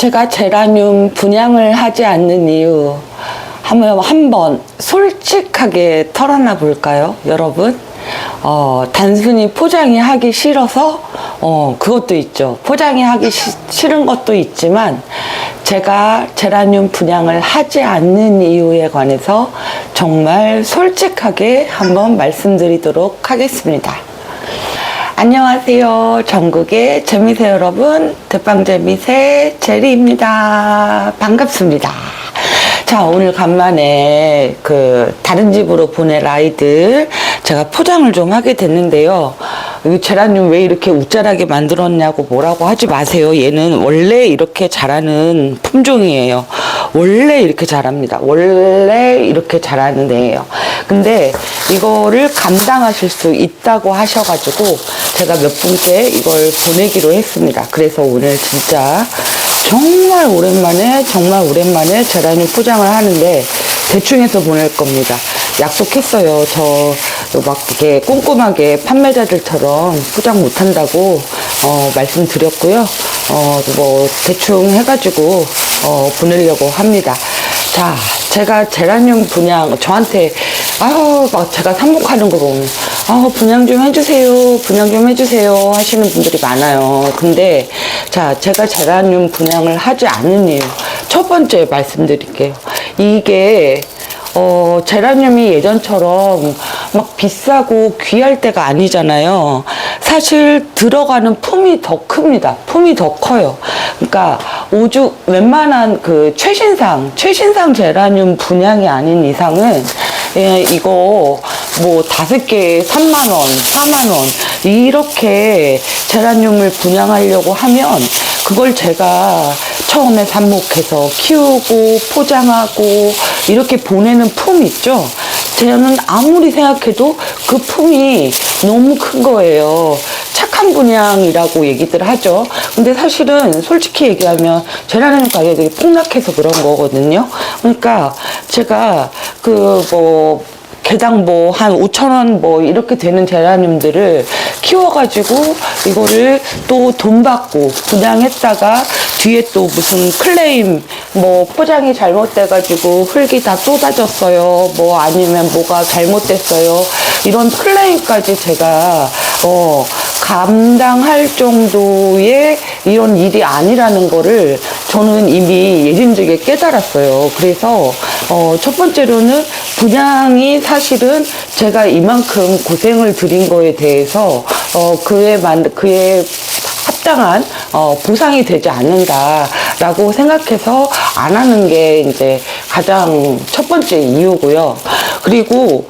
제가 제라늄 분양을 하지 않는 이유 한번 한번 솔직하게 털어놔 볼까요, 여러분? 어, 단순히 포장이 하기 싫어서 어, 그것도 있죠. 포장이 하기 시- 싫은 것도 있지만 제가 제라늄 분양을 하지 않는 이유에 관해서 정말 솔직하게 한번 말씀드리도록 하겠습니다. 안녕하세요. 전국의 재미새 여러분. 대빵재미새 제리입니다. 반갑습니다. 자, 오늘 간만에 그 다른 집으로 보낼 아이들 제가 포장을 좀 하게 됐는데요. 이 제라늄 왜 이렇게 웃자라게 만들었냐고 뭐라고 하지 마세요. 얘는 원래 이렇게 자라는 품종이에요. 원래 이렇게 자랍니다. 원래 이렇게 자라는 애예요. 근데 이거를 감당하실 수 있다고 하셔가지고 제가 몇 분께 이걸 보내기로 했습니다. 그래서 오늘 진짜 정말 오랜만에 정말 오랜만에 제라늄 포장을 하는데 대충 해서 보낼 겁니다. 약속했어요. 저 막 이렇게 꼼꼼하게 판매자들처럼 포장 못한다고 어, 말씀드렸고요. 어, 뭐 대충 해가지고 어, 보내려고 합니다. 자, 제가 제라늄 분양 저한테 아유 막 제가 삽목하는 거 보면 아 분양 좀 해주세요, 분양 좀 해주세요 하시는 분들이 많아요. 근데 자 제가 제라늄 분양을 하지 않는 이유 첫 번째 말씀드릴게요. 이게 어, 제라늄이 예전처럼 막 비싸고 귀할 때가 아니잖아요. 사실 들어가는 품이 더 큽니다. 품이 더 커요. 그러니까 오죽 웬만한 그 최신상, 최신상 제라늄 분양이 아닌 이상은 예, 이거 뭐 다섯 개에 3만 원, 4만 원 이렇게 제라늄을 분양하려고 하면 그걸 제가 처음에 삽목해서 키우고 포장하고 이렇게 보내는 품 있죠. 저는 아무리 생각해도 그 품이 너무 큰 거예요. 착한 분양이라고 얘기들 하죠. 근데 사실은 솔직히 얘기하면 제라늄 가격이 폭락해서 그런 거거든요. 그러니까 제가 그뭐 개당 뭐 한 5천 원 뭐 이렇게 되는 제라늄들을 키워가지고 이거를 또 돈 받고 분양했다가 뒤에 또 무슨 클레임 뭐 포장이 잘못돼가지고 흙이 다 쏟아졌어요 뭐 아니면 뭐가 잘못됐어요 이런 클레임까지 제가 어 감당할 정도의 이런 일이 아니라는 거를 저는 이미 예진적에 깨달았어요. 그래서 어, 첫 번째로는 분양이 사실은 제가 이만큼 고생을 들인 거에 대해서 어, 그에 만 그에 합당한 어, 보상이 되지 않는다라고 생각해서 안 하는 게 이제 가장 첫 번째 이유고요. 그리고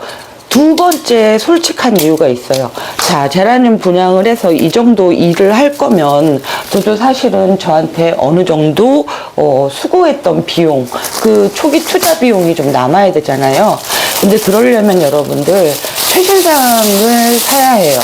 두 번째 솔직한 이유가 있어요. 자, 제라늄 분양을 해서 이 정도 일을 할 거면 저도 사실은 저한테 어느 정도 어, 수고했던 비용, 그 초기 투자 비용이 좀 남아야 되잖아요. 근데 그러려면 여러분들 최신상을 사야 해요.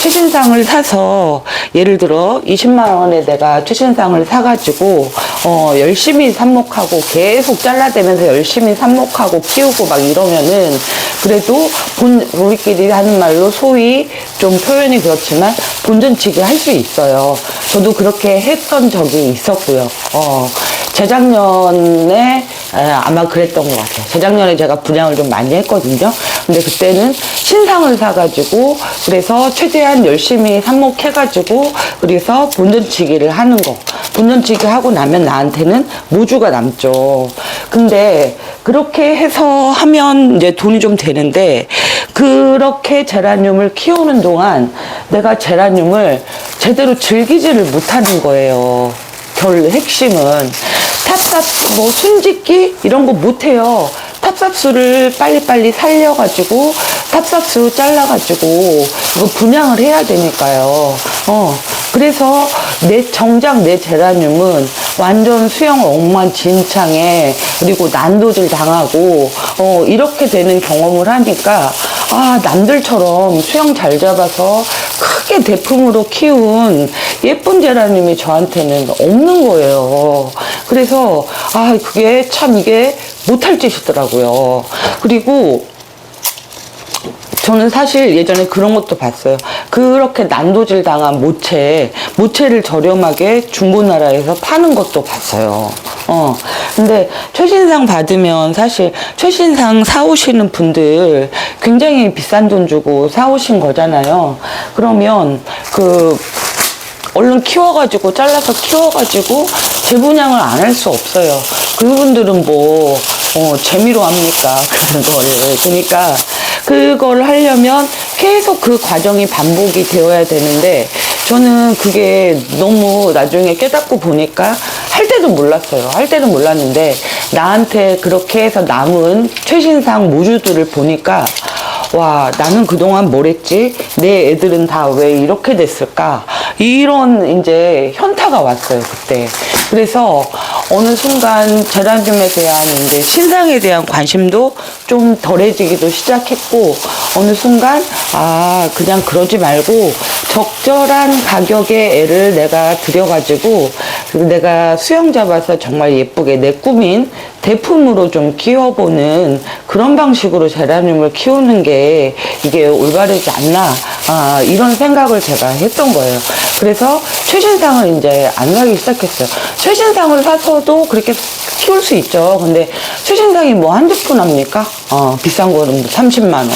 최신상을 사서 예를 들어 20만 원에 내가 최신상을 사가지고 어 열심히 삽목하고 계속 잘라대면서 열심히 삽목하고 키우고 막 이러면은 그래도 본 우리끼리 하는 말로 소위 좀 표현이 그렇지만 본전치기 할 수 있어요. 저도 그렇게 했던 적이 있었고요. 어 재작년에 에, 아마 그랬던 것 같아요. 재작년에 제가 분양을 좀 많이 했거든요. 근데 그때는 신상을 사가지고 그래서 최대한 열심히 삽목해가지고 그래서 본전치기를 하는 거. 본전치기 하고 나면 나한테는 모주가 남죠. 근데 그렇게 해서 하면 이제 돈이 좀 되는데 그렇게 제라늄을 키우는 동안 내가 제라늄을 제대로 즐기지를 못하는 거예요. 결 핵심은 탑삽 뭐 순짓기 이런 거 못해요. 탑삽수를 빨리빨리 살려가지고 탑삽수 잘라가지고 이거 분양을 해야 되니까요. 어 그래서 내 정작 내 제라늄은 완전 수영 엉망진창에 그리고 난도질 당하고 어 이렇게 되는 경험을 하니까 아 남들처럼 수영 잘 잡아서 크게 대품으로 키운 예쁜 제라늄이 저한테는 없는 거예요. 그래서 아 그게 참 이게 못할 짓이더라고요. 그리고 저는 사실 예전에 그런 것도 봤어요. 그렇게 난도질 당한 모체, 모체를 저렴하게 중고나라에서 파는 것도 봤어요. 어. 근데 최신상 받으면 사실 최신상 사오시는 분들 굉장히 비싼 돈 주고 사오신 거잖아요. 그러면 그 얼른 키워가지고 잘라서 키워가지고 재분양을 안 할 수 없어요. 그분들은 뭐 어, 재미로 합니까 그거를 그러니까 그걸 하려면 계속 그 과정이 반복이 되어야 되는데 저는 그게 너무 나중에 깨닫고 보니까 할 때도 몰랐어요. 할 때는 몰랐는데 나한테 그렇게 해서 남은 최신상 모주들을 보니까 와, 나는 그동안 뭘 했지? 내 애들은 다 왜 이렇게 됐을까? 이런 이제 현타가 왔어요, 그때. 그래서 어느 순간 제라늄에 대한 이제 신상에 대한 관심도 좀 덜해지기도 시작했고, 어느 순간, 아, 그냥 그러지 말고 적절한 가격의 애를 내가 들여가지고, 그리고 내가 수영 잡아서 정말 예쁘게 내 꿈인 대품으로 좀 키워보는 그런 방식으로 제라늄을 키우는 게 이게 올바르지 않나 아, 이런 생각을 제가 했던 거예요. 그래서 최신상을 이제 안 사기 시작했어요. 최신상을 사서도 그렇게 키울 수 있죠. 근데 최신상이 뭐 한두 푼 합니까? 어, 비싼 거는 뭐 30만 원,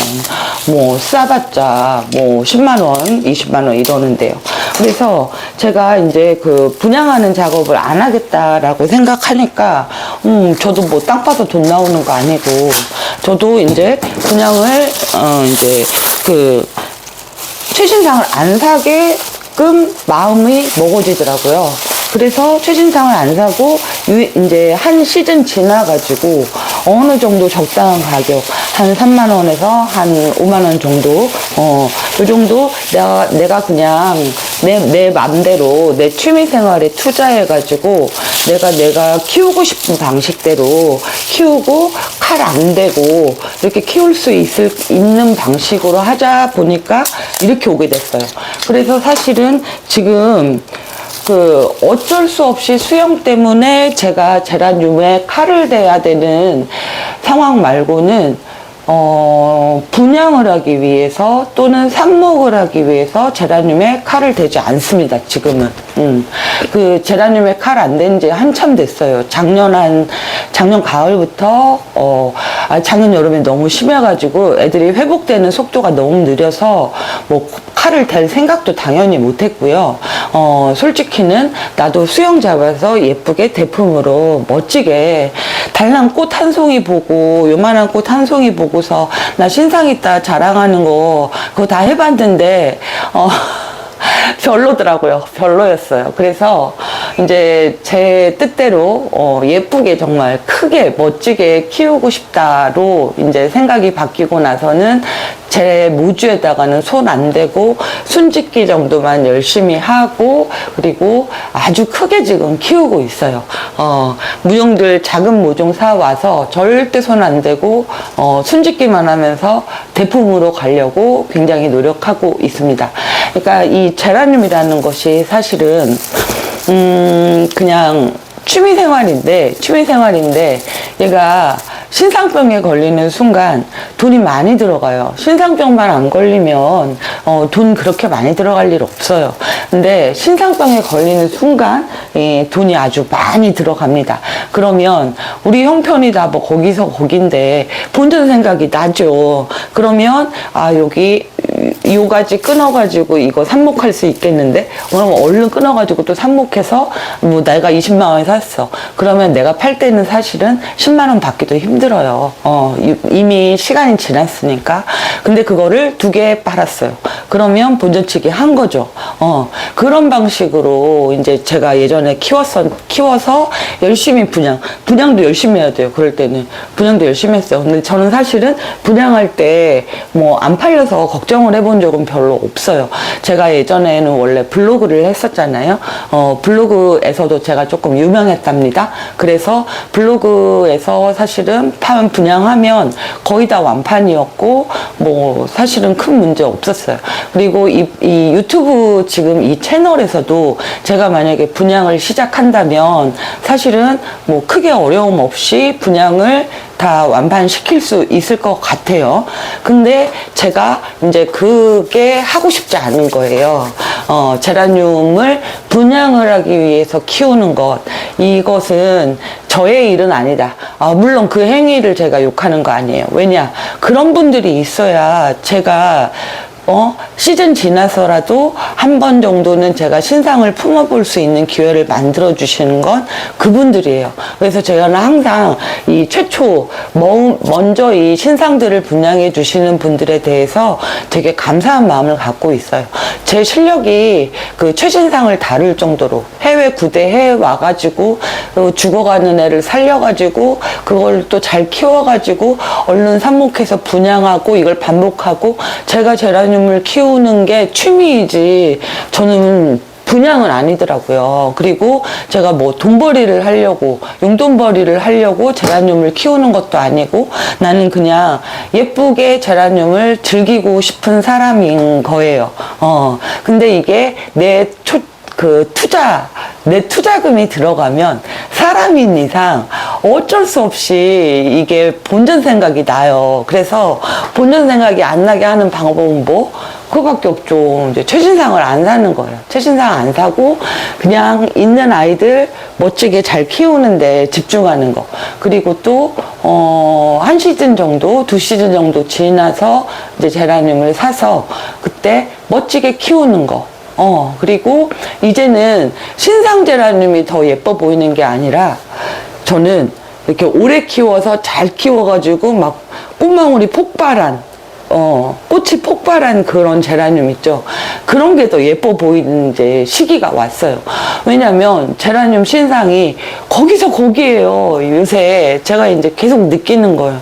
뭐 싸봤자 뭐 10만 원, 20만 원 이러는데요. 그래서 제가 이제 그 분양하는 작업을 안 하겠다라고 생각하니까 음 저도 뭐 땅 파서 돈 나오는 거 아니고 저도 이제 분양을 어 이제 그 최신상을 안 사게끔 마음이 먹어지더라고요. 그래서 최신상을 안 사고 유- 이제 한 시즌 지나가지고 어느 정도 적당한 가격 한 3만 원에서 한 5만 원 정도 어, 요 정도 내가 내가 그냥 내내 맘대로 내 취미 생활에 투자해 가지고 내가 내가 키우고 싶은 방식대로 키우고 칼안 대고 이렇게 키울 수 있을 있는 방식으로 하자 보니까 이렇게 오게 됐어요. 그래서 사실은 지금 그 어쩔 수 없이 수영 때문에 제가 제라늄에 칼을 대야 되는 상황 말고는 어, 분양을 하기 위해서 또는 삽목을 하기 위해서 제라늄에 칼을 대지 않습니다, 지금은. 음. 그 제라늄에 칼 안 된 지 한참 됐어요. 작년 한, 작년 가을부터, 어, 아, 작년 여름에 너무 심해가지고 애들이 회복되는 속도가 너무 느려서 뭐 칼을 댈 생각도 당연히 못 했고요. 어, 솔직히는 나도 수영 잡아서 예쁘게 대품으로 멋지게 달랑 꽃 한 송이 보고 요만한 꽃 한 송이 보고서 나 신상 있다 자랑하는 거 그거 다 해봤는데 어 별로더라고요. 별로였어요. 그래서 이제 제 뜻대로 어, 예쁘게 정말 크게 멋지게 키우고 싶다로 이제 생각이 바뀌고 나서는 제 모주에다가는 손 안 대고 순짓기 정도만 열심히 하고 그리고 아주 크게 지금 키우고 있어요. 어, 무용들 작은 모종 사 와서 절대 손 안 대고 어, 순짓기만 하면서 대품으로 가려고 굉장히 노력하고 있습니다. 그러니까 이 제라늄이라는 것이 사실은 음 그냥 취미 생활인데 취미 생활인데 얘가 신상병에 걸리는 순간 돈이 많이 들어가요. 신상병만 안 걸리면 어, 돈 그렇게 많이 들어갈 일 없어요. 근데 신상병에 걸리는 순간 이 돈이 아주 많이 들어갑니다. 그러면 우리 형편이 다 뭐 거기서 거긴데 본전 생각이 나죠. 그러면 아 여기 요 가지 끊어가지고 이거 삽목할 수 있겠는데? 그러면 얼른 끊어가지고 또 삽목해서 뭐 내가 20만 원에 샀어. 그러면 내가 팔 때는 사실은 10만 원 받기도 힘들어요. 어 이- 이미 시간이 지났으니까. 근데 그거를 두 개 팔았어요. 그러면 본전치기 한 거죠. 어 그런 방식으로 이제 제가 예전에 키웠어 키워서 열심히 분양 분양도 열심히 해야 돼요. 그럴 때는. 분양도 열심히 했어요. 근데 저는 사실은 분양할 때 뭐 안 팔려서 걱정을 해본 적은 별로 없어요. 제가 예전에는 원래 블로그를 했었잖아요. 어, 블로그에서도 제가 조금 유명했답니다. 그래서 블로그에서 사실은 판 분양하면 거의 다 완판이었고, 뭐 사실은 큰 문제 없었어요. 그리고 이, 이 유튜브 지금 이 채널에서도 제가 만약에 분양을 시작한다면 사실은 뭐 크게 어려움 없이 분양을 다 완판시킬 수 있을 것 같아요. 근데 제가 이제 그게 하고 싶지 않은 거예요. 어, 제라늄을 분양을 하기 위해서 키우는 것. 이것은 저의 일은 아니다. 아, 물론 그 행위를 제가 욕하는 거 아니에요. 왜냐? 그런 분들이 있어야 제가 어, 시즌 지나서라도 한 번 정도는 제가 신상을 품어볼 수 있는 기회를 만들어 주시는 건 그분들이에요. 그래서 제가 항상 이 최초, 먼- 먼저 이 신상들을 분양해 주시는 분들에 대해서 되게 감사한 마음을 갖고 있어요. 제 실력이 그 최신상을 다룰 정도로 해외 구대에 와가지고 어, 죽어가는 애를 살려가지고 그걸 또 잘 키워가지고 얼른 삽목해서 분양하고 이걸 반복하고 제가 제라늄을 키우는 게 취미이지 저는 분양은 아니더라고요. 그리고 제가 뭐 돈벌이를 하려고, 용돈벌이를 하려고 제라늄을 키우는 것도 아니고 나는 그냥 예쁘게 제라늄을 즐기고 싶은 사람인 거예요. 어, 근데 이게 내 초, 그 투자, 내 투자금이 들어가면 사람인 이상 어쩔 수 없이 이게 본전 생각이 나요. 그래서 본전 생각이 안 나게 하는 방법은 뭐? 그거밖에 없죠. 이제 최신상을 안 사는 거예요. 최신상 안 사고 그냥 있는 아이들 멋지게 잘 키우는데 집중하는 거. 그리고 또, 어, 한 시즌 정도, 두 시즌 정도 지나서 이제 제라늄을 사서 그때 멋지게 키우는 거. 어, 그리고 이제는 신상 제라늄이 더 예뻐 보이는 게 아니라 저는 이렇게 오래 키워서 잘 키워가지고 막 꽃망울이 폭발한 어, 꽃이 폭발한 그런 제라늄 있죠. 그런 게 더 예뻐 보이는 이제 시기가 왔어요. 왜냐면 제라늄 신상이 거기서 거기에요. 요새 제가 이제 계속 느끼는 거예요.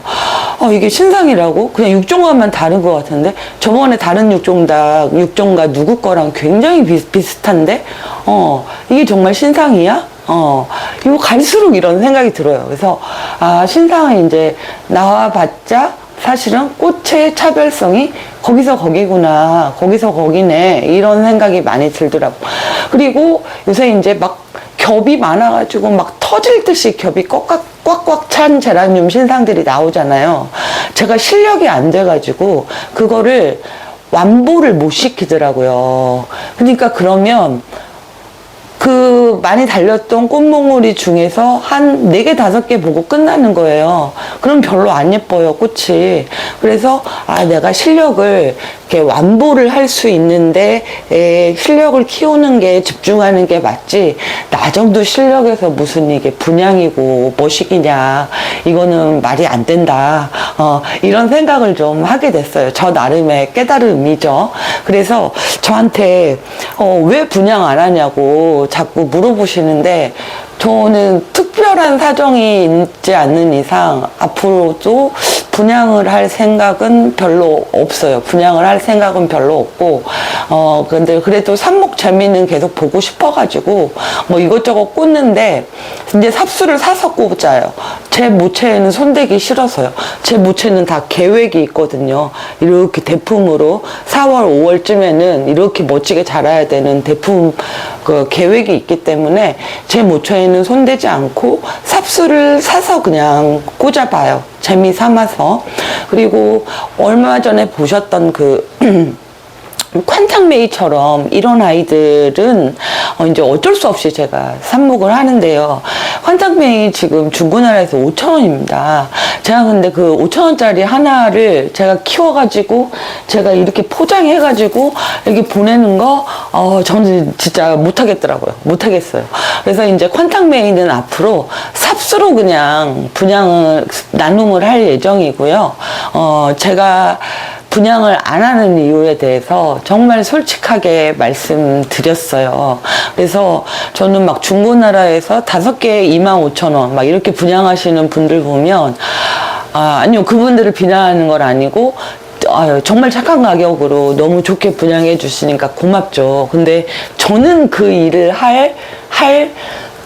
어, 이게 신상이라고? 그냥 육종과만 다른 것 같은데? 저번에 다른 육종닭, 육종과 누구 거랑 굉장히 비슷, 비슷한데? 어, 이게 정말 신상이야? 어, 이거 갈수록 이런 생각이 들어요. 그래서, 아, 신상은 이제 나와봤자 사실은 꽃의 차별성이 거기서 거기구나, 거기서 거기네, 이런 생각이 많이 들더라고. 그리고 요새 이제 막 겹이 많아가지고 막 터질 듯이 겹이 꽉꽉, 꽉꽉 찬 제라늄 신상들이 나오잖아요. 제가 실력이 안 돼가지고 그거를 완보를 못 시키더라고요. 그러니까 그러면 그 많이 달렸던 꽃몽우리 중에서 한 네 개 다섯 개 보고 끝나는 거예요. 그럼 별로 안 예뻐요, 꽃이. 그래서 아, 내가 실력을 이렇게 완보를 할 수 있는데 에, 실력을 키우는 게 집중하는 게 맞지. 나 정도 실력에서 무슨 이게 분양이고 뭐식이냐. 이거는 말이 안 된다. 어, 이런 생각을 좀 하게 됐어요. 저 나름의 깨달음이죠. 그래서 저한테 어, 왜 분양 안 하냐고 자꾸 물어보시는데 저는 특별한 사정이 있지 않는 이상 앞으로도 분양을 할 생각은 별로 없어요. 분양을 할 생각은 별로 없고, 어, 근데 그래도 삽목 재미는 계속 보고 싶어가지고, 뭐 이것저것 꽂는데, 이제 삽수를 사서 꽂아요. 제 모체에는 손대기 싫어서요. 제 모체는 다 계획이 있거든요. 이렇게 대품으로 4월, 5월쯤에는 이렇게 멋지게 자라야 되는 대품 그 계획이 있기 때문에 제 모처에는 손대지 않고 삽수를 사서 그냥 꽂아봐요. 재미 삼아서. 그리고 얼마 전에 보셨던 그 콴탕메이처럼 이런 아이들은 어 이제 어쩔 수 없이 제가 삽목을 하는데요. 콴탕메이 지금 중고나라에서 5,000원입니다. 제가 근데 그 5,000원짜리 하나를 제가 키워가지고 제가 이렇게 포장해가지고 이렇게 보내는 거, 어, 저는 진짜 못하겠더라고요. 못하겠어요. 그래서 이제 콴탕메이는 앞으로 삽수로 그냥 분양을, 나눔을 할 예정이고요. 어, 제가 분양을 안 하는 이유에 대해서 정말 솔직하게 말씀드렸어요. 그래서 저는 막 중고나라에서 다섯 개에 2만 5천 원, 막 이렇게 분양하시는 분들 보면, 아, 아니요. 그분들을 비난하는 건 아니고, 아유, 정말 착한 가격으로 너무 좋게 분양해 주시니까 고맙죠. 근데 저는 그 일을 할, 할,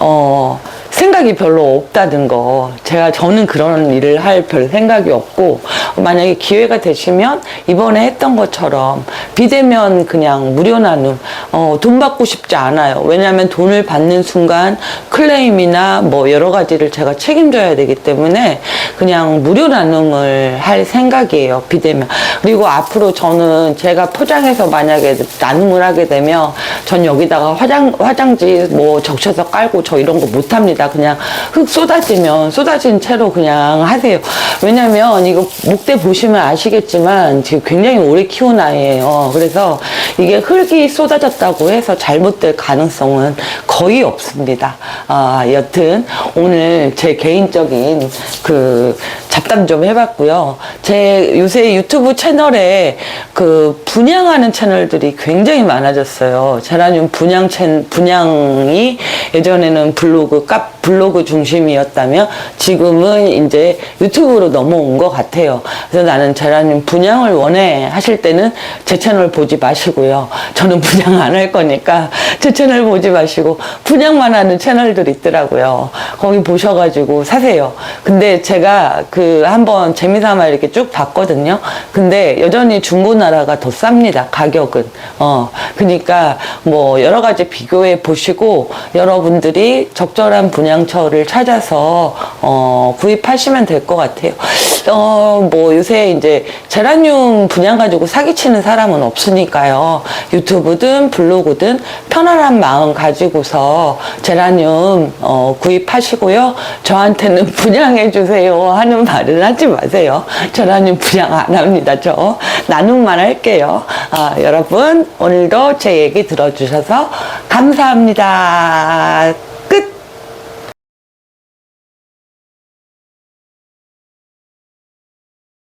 어, 생각이 별로 없다는 거. 제가 저는 그런 일을 할 별 생각이 없고, 만약에 기회가 되시면 이번에 했던 것처럼 비대면 그냥 무료 나눔 어, 돈 받고 싶지 않아요. 왜냐하면 돈을 받는 순간 클레임이나 뭐 여러 가지를 제가 책임져야 되기 때문에 그냥 무료 나눔을 할 생각이에요. 비대면. 그리고 앞으로 저는 제가 포장해서 만약에 나눔을 하게 되면 전 여기다가 화장 화장지 뭐 적셔서 깔고 저 이런 거 못 합니다. 그냥 흙 쏟아지면 쏟아진 채로 그냥 하세요. 왜냐면 이거 목대 보시면 아시겠지만 지금 굉장히 오래 키운 아이예요. 그래서 이게 흙이 쏟아졌다고 해서 잘못될 가능성은 거의 없습니다. 아, 여튼 오늘 제 개인적인 그 잡담 좀 해봤고요. 제 요새 유튜브 채널에 그 분양하는 채널들이 굉장히 많아졌어요. 제라늄 분양 채 분양이 예전에는 블로그 카 블로그 중심이었다면 지금은 이제 유튜브로 넘어온 것 같아요. 그래서 나는 제라늄 분양을 원해 하실 때는 제 채널 보지 마시고요. 저는 분양 안 할 거니까 제 채널 보지 마시고 분양만 하는 채널들 있더라고요. 거기 보셔가지고 사세요. 근데 제가 그 한번 재미삼아 이렇게 쭉 봤거든요. 근데 여전히 중고나라가 더 쌉니다. 가격은. 어, 그러니까 뭐 여러 가지 비교해 보시고 여러분들이 적절한 분양처를 찾아서 어, 구입하시면 될 것 같아요. 어, 뭐 요새 이제 제라늄 분양 가지고 사기치는 사람은 없으니까요. 유튜브든 블로그든 편안한 마음 가지고서 제라늄 어, 구입하시고요. 저한테는 분양해 주세요 하는 말은 하지 마세요. 제라늄 분양 안 합니다. 저 나눔만 할게요. 아, 여러분 오늘도 제 얘기 들어주셔서 감사합니다.